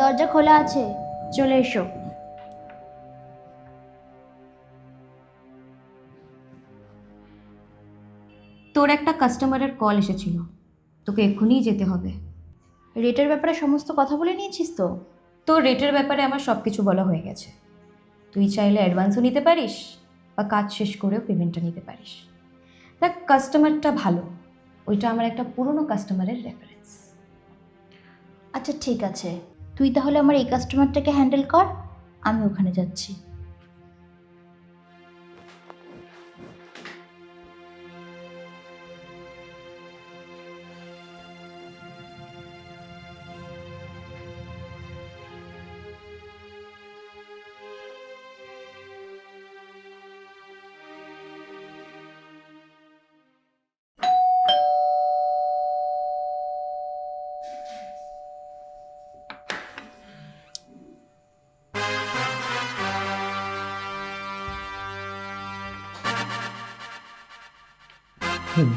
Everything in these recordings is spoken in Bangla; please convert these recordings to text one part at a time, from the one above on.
দরজা খোলা আছে। চলে এসো। তোর একটা কাস্টমারের কল এসেছিল। তোকে এক্ষুনিই যেতে হবে। রেটের ব্যাপারে সমস্ত কথা বলে নিয়েছিস তো? তোর রেটের ব্যাপারে আমার সব কিছু বলা হয়ে গেছে। তুই চাইলে অ্যাডভান্সও নিতে পারিস বা কাজ শেষ করেও পেমেন্টটা নিতে পারিস। দেখ কাস্টমারটা ভালো। ওইটা আমার একটা পুরনো কাস্টমারের রেফারেন্স আচ্ছা ঠিক আছে। তুই তাহলে আমার এই কাস্টমারটাকে হ্যান্ডেল কর আমি ওখানে যাচ্ছি।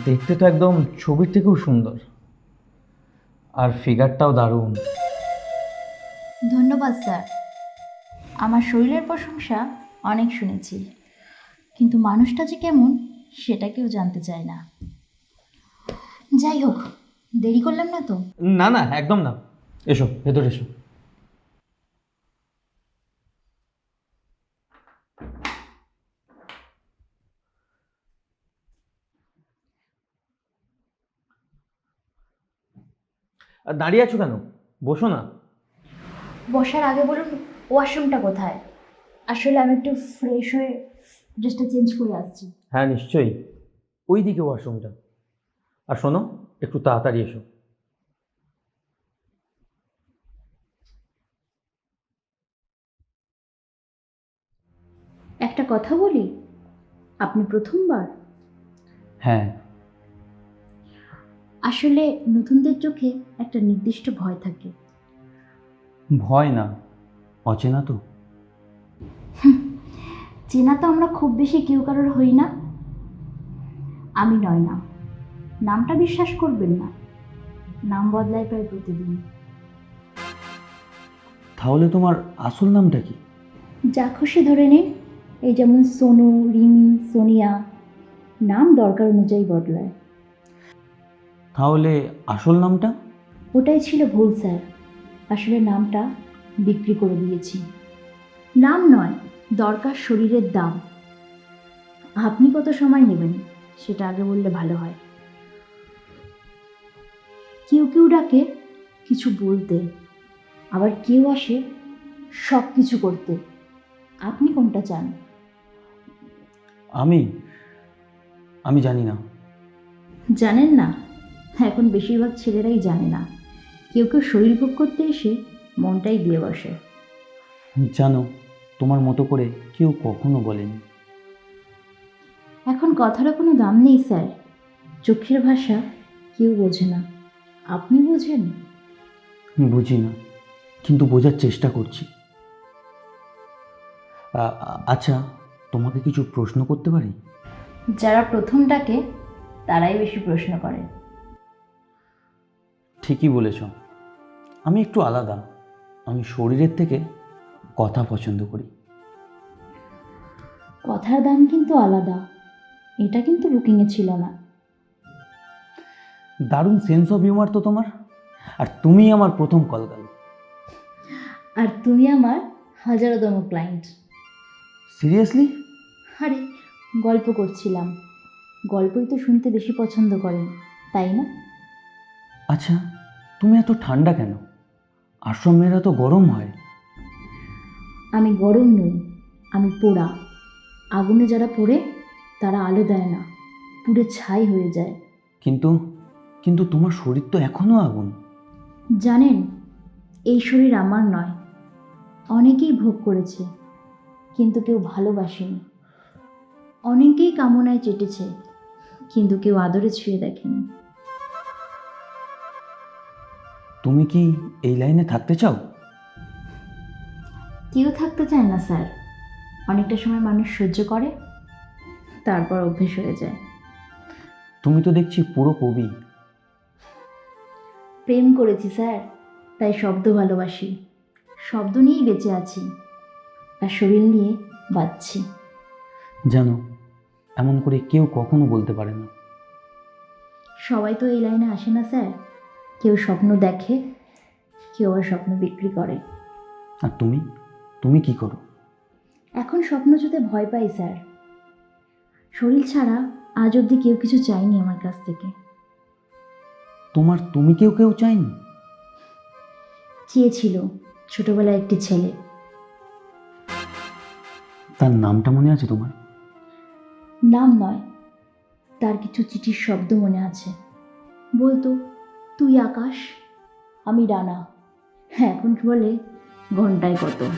দেখতে তো একদম ছবির থেকেও সুন্দর। আর ফিগারটাও দারুণ। ধন্যবাদ স্যার। আমার শরীরের প্রশংসা অনেক শুনেছি। কিন্তু মানুষটা যে কেমন সেটা কেউ জানতে চায় না। যাই হোক দেরি করলাম না তো? না না একদম না। এসো ভেতরে এসো। আর দাঁড়িয়ে আছো কেন? বসো না। বসার আগে বলুন ওয়াশরুমটা কোথায়? আসলে আমি একটু ফ্রেশ হয়ে ড্রেসটা চেঞ্জ করে আসছি। হ্যাঁ নিশ্চয়ই। ওই দিকে ওয়াশরুমটা আর শোনো একটু তাড়াতাড়ি এসো। একটা কথা বলি? আপনি প্রথমবার? হ্যাঁ। আসলে নতুনদের চোখে একটা নির্দিষ্ট ভয় থাকে। ভয় না অচেনা তো। চেনা তো আমরা খুব বেশি কেউ কারোর হই না। আমি নয় না নামটা বিশ্বাস করবেন না। নাম বদলায় প্রায় প্রতিদিন। তাহলে তোমার আসল নামটা কি? যা খুশি ধরে নিন এই যেমন সোনু রিমি সোনিয়া নাম দরকার অনুযায়ী বদলায়। তাহলে আসল নামটা? ওটাই ছিল ভুল স্যার। আসলে নামটা বিক্রি করে দিয়েছি। নাম নয় দরকার শরীরের দাম। আপনি কত সময় নেবেন? সেটা আগে বললে ভালো হয়। কেউ কেউ ডাকে কিছু বলতে আবার কেউ আসে সব কিছু করতে। আপনি কোনটা চান? আমি? আমি জানি না। জানেন না? এখন বেশিরভাগ ছেলেরাই জানে না। কেউ কেউ শরীর ভোগ করতে এসে মনটাই দিয়ে বসে। জানো তোমার মতো করে কেউ কখনো বলেনি। এখন কথার কোনো দাম নেই স্যার। চোখের ভাষা কেউ বোঝে না। আপনি বোঝেন? বুঝি না কিন্তু বোঝার চেষ্টা করছি। আ- আচ্ছা তোমাকে কিছু প্রশ্ন করতে পারি? যারা প্রথম ডাকে তারাই বেশি প্রশ্ন করে। ঠিকই বলেছ। আমি একটু আলাদা। আমি শরীরের থেকে কথা পছন্দ করি। কথার দাম কিন্তু আলাদা। এটা কিন্তু বুকিংয়ে ছিল না। দারুণ সেন্স অফ হিউমার তো তোমার। আর তুমি আমার প্রথম কল গেল আর তুমি আমার হাজারোতম ক্লায়েন্ট সিরিয়াসলি আরে গল্প করছিলাম। গল্পই তো শুনতে বেশি পছন্দ করেন তাই না? আচ্ছা তুমি এত ঠান্ডা কেন? আশ্রম মেয়েরা তো গরম হয়। আমি গরম নই আমি পোড়া। আগুনে যারা পড়ে তারা আলো দেয় না পুড়ে ছাই হয়ে যায়। কিন্তু কিন্তু তোমার শরীর তো এখনও আগুন। জানেন এই শরীর আমার নয়। অনেকেই ভোগ করেছে কিন্তু কেউ ভালোবাসেনি। অনেকেই কামনায় চেটেছে কিন্তু কেউ আদরে ছুঁয়ে দেখেনি। তুমি কি এই লাইনে থাকতে চাও? কেউ থাকতে চায় না স্যার। অনেকটা সময় মানুষ সহ্য করে তারপর অভ্যেস হয়ে যায়। তুমি তো দেখছি পুরো কবি। প্রেম করেছি স্যার। তাই শব্দ ভালোবাসি। শব্দ নিয়েই বেঁচে আছি আর শরীর নিয়ে বাঁচছি। জানো এমন করে কেউ কখনো বলতে পারে না। সবাই তো এই লাইনে আসে না স্যার। কেউ স্বপ্ন দেখে কেউ আবার স্বপ্ন বিক্রি করে। আর তুমি? তুমি কি করো? এখন স্বপ্ন জুতে ভয় পাই স্যার। শরীর ছাড়া আজ অবধি কেউ কিছু চায়নি আমার কাছ থেকে। তোমার তুমি কেউ কেউ চাইনি চেয়েছিল ছোটবেলায় একটি ছেলে। তার নামটা মনে আছে তোমার? নাম নয় তার কিছু চিঠির শব্দ মনে আছে। বলতো তুই আকাশ আমি ডানা। হ্যাঁ এখন বলে? ঘন্টায় কত?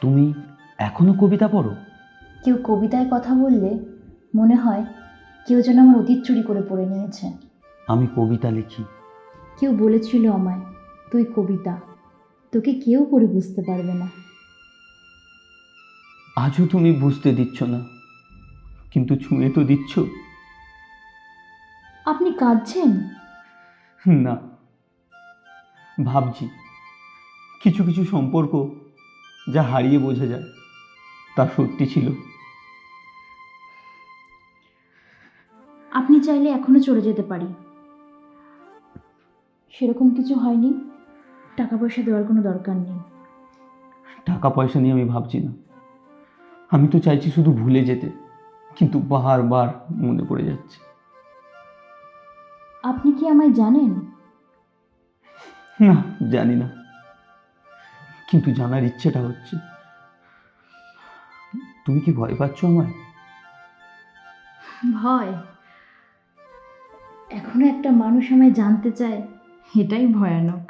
তুমি এখনও কবিতা পড়ো? কেউ কবিতায় কথা বললে মনে হয় কেউ যেন আমার অতীত চুরি করে পড়ে নিয়েছে। আমি কবিতা লিখি। কেউ বলেছিল আমায় তুই কবিতা তোকে কেউ পড়ে বুঝতে পারবে না। আজও তুমি বুঝতে দিচ্ছ না কিন্তু ছুঁয়ে তো দিচ্ছ। আপনি কাঁদছেন? না। ভাবছি কিছু কিছু সম্পর্ক যা হারিয়ে বোঝা যায় তা সত্যি ছিল। আপনি চাইলে এখনও চলে যেতে পারি। সেরকম কিছু হয়নি? টাকা পয়সা দেওয়ার কোনো দরকার নেই। টাকা পয়সা নিয়ে আমি ভাবছি না। আমি তো চাইছি শুধু ভুলে যেতে কিন্তু বারবার মনে পড়ে যাচ্ছে। আপনি কি আমায় জানেন? না জানি না। কিন্তু জানার ইচ্ছেটা হচ্ছে তুমি কি ভয় পাচ্ছ আমায়? ভয়? এখনও একটা মানুষ আমায় জানতে চায় এটাই ভয়ানক।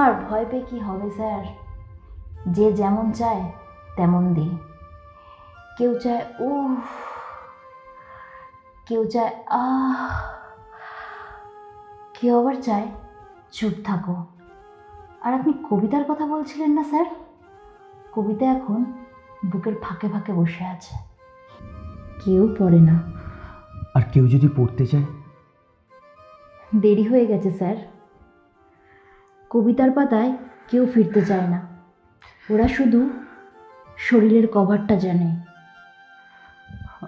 আর ভয় পেয়ে কি হবে স্যার? যে যেমন চায় তেমন দিই কেউ চায় ও কেউ চায় আহ কেউ আবার চায় চুপ থাকো। আর আপনি কবিতার কথা বলছিলেন না স্যার? কবিতা এখন বুকের ফাঁকে ফাঁকে বসে আছে। কেউ পড়ে না। আর কেউ যদি পড়তে চায়? দেরি হয়ে গেছে স্যার। কবিতার পাতায় কেউ ফিরতে চায় না। ওরা শুধু শরীরের কভারটা জানে।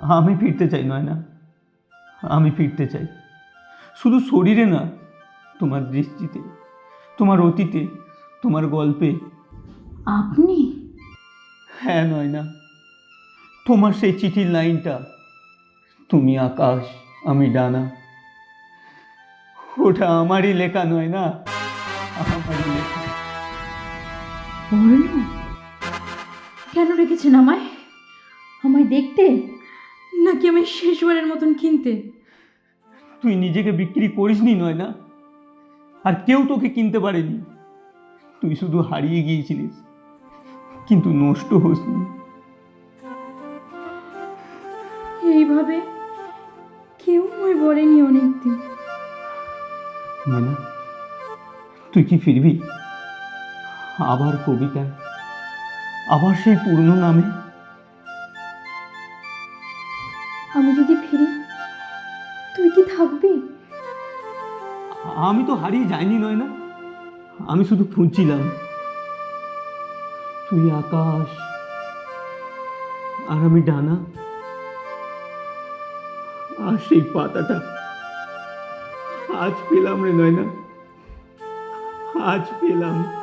আমি ফিরতে চাই নয় না আমি ফিরতে চাই। শুধু শরীরে না তোমার দৃষ্টিতে তোমার অতীতে তোমার গল্পে। আপনি? হ্যাঁ নয় না তোমার সেই চিঠির লাইনটা তুমি আকাশ আমি ডানা। ওটা আমারই লেখা নয় না আমারই লেখা। কেন রেখেছেন আমায়? আমায় দেখতে? নাকি আমি শেষবারের মতন কিনতে? তুই নিজেকে বিক্রি করিসনি নয় না? আর কেউ তোকে কিনতে পারেনি। তুই শুধু হারিয়ে গিয়েছিলিস কিন্তু নষ্ট হোসনি। এইভাবে কেউ আমায় বলেনি অনেকদিন। মানে? তুই কি ফিরবি? আবার কবিতায়? আবার সেই পুরনো নামে? আমি যদি ফিরি, তুই কি থাকবি? আমি তো হারিয়ে যাইনি, নয় না? আমি শুধু খুঁজছিলাম। তুই আকাশ আর আমি ডানা আর সেই পাতাটা। আজ পেলাম রে, নয় না? আজ পেলাম।